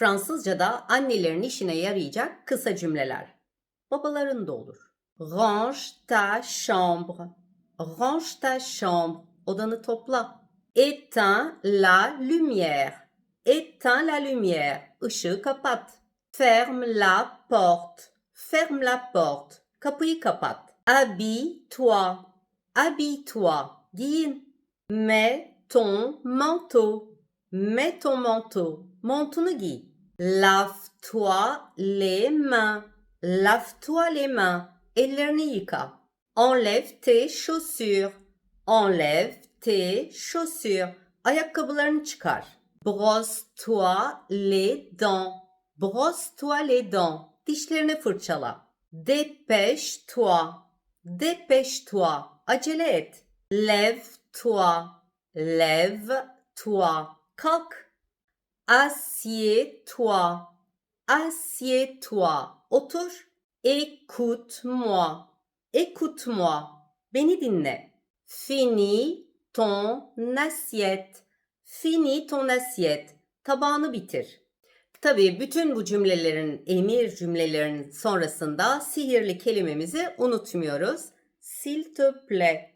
Fransızca'da annelerin işine yarayacak kısa cümleler. Babaların da olur. Range ta chambre. Range ta chambre. Odanı topla. Éteins la lumière. Éteins la lumière. Işığı kapat. Ferme la porte. Ferme la porte. Kapıyı kapat. Habille-toi. Habille-toi. Giyin. Mets ton manteau. Mets ton manteau. Montunu giy. Lave-toi les mains. Lave-toi les mains. Ellerini yıka. Enlève tes chaussures. Enlève tes chaussures. Ayakkabılarını çıkar. Brosse-toi les dents. Brosse-toi les dents. Dişlerini fırçala. Dépêche-toi. Dépêche-toi. Acele et. Lève-toi. Lève-toi. Kalk. Assieds-toi. Assieds-toi. Otur. Écoute-moi. Écoute-moi. Beni dinle. Finis ton assiette. Finis ton assiette. Tabağını bitir. Tabii bütün bu cümlelerin, emir cümlelerinin sonrasında sihirli kelimemizi unutmuyoruz. S'il te plaît.